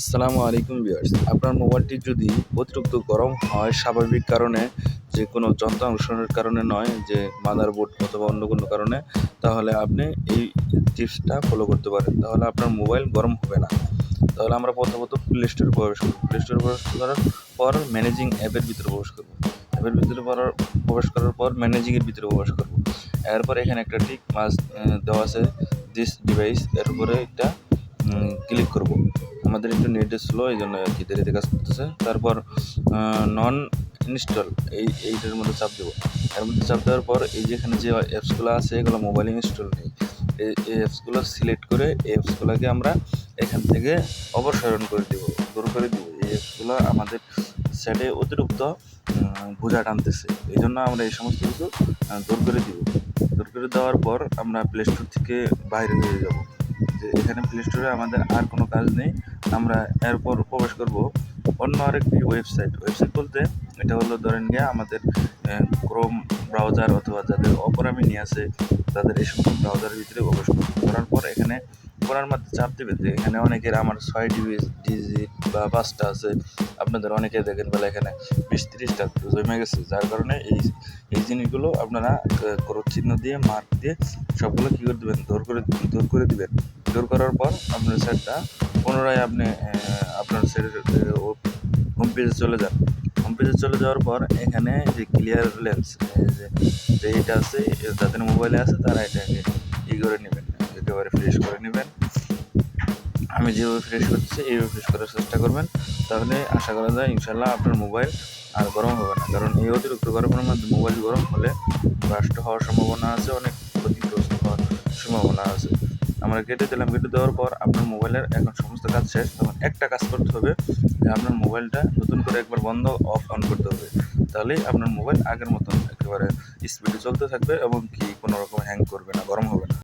আসসালামু আলাইকুম ভিউয়ার্স। আপনার মোবাইলটি যদি অতিরিক্ত গরম হয়, স্বাভাবিক কারণে যে কোনো যন্ত্রাংশের কারণে নয়, যে মাদারবোর্ড অথবা অন্য কোনো কারণে, তাহলে আপনি এই টিপসটা ফলো করতে পারেন। তাহলে আপনার মোবাইল গরম হবে না। তাহলে আমরা প্রথমত প্লে স্টোরে প্রবেশ করব। প্লে স্টোরে প্রবেশ করার পর ম্যানেজিং অ্যাপের ভিতরে প্রবেশ করব। অ্যাপের ভিতরে প্রবেশ করার পর ম্যানেজিংয়ের ভিতরে প্রবেশ করব। এরপর এখানে একটা টিক মাস দেওয়া আছে দিস ডিভাইস এর উপরে একটা ক্লিক করব। আমাদের একটু নেট স্লো এই জন্য আর কি দেরিতে কাজ করতেছে। তারপর নন ইনস্টল এই, এইটার মধ্যে চাপ দেবো। এর মধ্যে চাপ দেওয়ার পর এই যেখানে যে অ্যাপসগুলো আছে, এগুলো মোবাইলে ইনস্টল নেই। এই এই অ্যাপসগুলো সিলেক্ট করে এই অ্যাপসগুলোকে আমরা এখান থেকে অপসারণ করে দেব, দূর করে দেবো। এই অ্যাপসগুলো আমাদের সেটে অতিরিক্ত বোঝা টানতেছে। এই জন্য আমরা এই সমস্ত কিছু দূর করে দিব। দূর করে দেওয়ার পর আমরা প্লে স্টোর থেকে বাইরে হয়ে যাব। এখানে প্লে স্টোরে আমাদের আর কোনো কাজ নেই। আমরা এরপর প্রবেশ করব অন্য আরেকটি ওয়েবসাইট ওয়েবসাইট বলতে এটা হলো ধরেন গিয়ে আমাদের ক্রোম ব্রাউজার অথবা যাদের অপরামি নিয়ে আছে, তাদের এই সমস্ত ব্রাউজারের ভিতরে প্রবেশ করার পর এখানে করার মধ্যে চাপ দেবে যে এখানে অনেকের আমার ছয় ডিবি ডিজিট বা পাঁচটা আছে। আপনাদের অনেকে দেখেন বলে এখানে বিশ তিরিশটা জমে গেছে। যার কারণে এই এই জিনিসগুলো আপনারা ক্রোধ চিহ্ন দিয়ে মার্ক দিয়ে সবগুলো কী করে দেবেন? দূর করে দূর করে দিবেন। দূর করার পর আপনার সেটটা পুনরায় আপনি আপনার সেটের হোম পেজে চলে যান। হোম পেজে চলে যাওয়ার পর এখানে যে ক্লিয়ার লেন্স যে যে এটা আছে যাদের মোবাইলে আছে, তারা এটাকে ই করে নেবেন, একেবারে ফ্রেশ করে নেবেন। আমি যেভাবে ফ্রেশ করছি, এইভাবে ফ্রেশ করার চেষ্টা করবেন। তাহলে আশা করা যায় ইনশাল্লাহ আপনার মোবাইল আর গরম হবে না। কারণ এই অতিরিক্ত গরমের মধ্যে মোবাইল গরম হলে ব্রাস্ট হওয়ার সম্ভাবনা আছে অনেক। আমরা কেটে দিলাম কেটে দেওয়ার পর আপনার মোবাইলের এখন সমস্ত কাজ শেষ। তখন একটা কাজ করতে হবে যে আপনার মোবাইলটা নতুন করে একবার বন্ধ অফ অন করতে হবে। তাহলেই আপনার মোবাইল আগের মতন একেবারে স্পিডে চলতে থাকবে এবং কি কোনো রকম হ্যাং করবে না, গরম হবে না।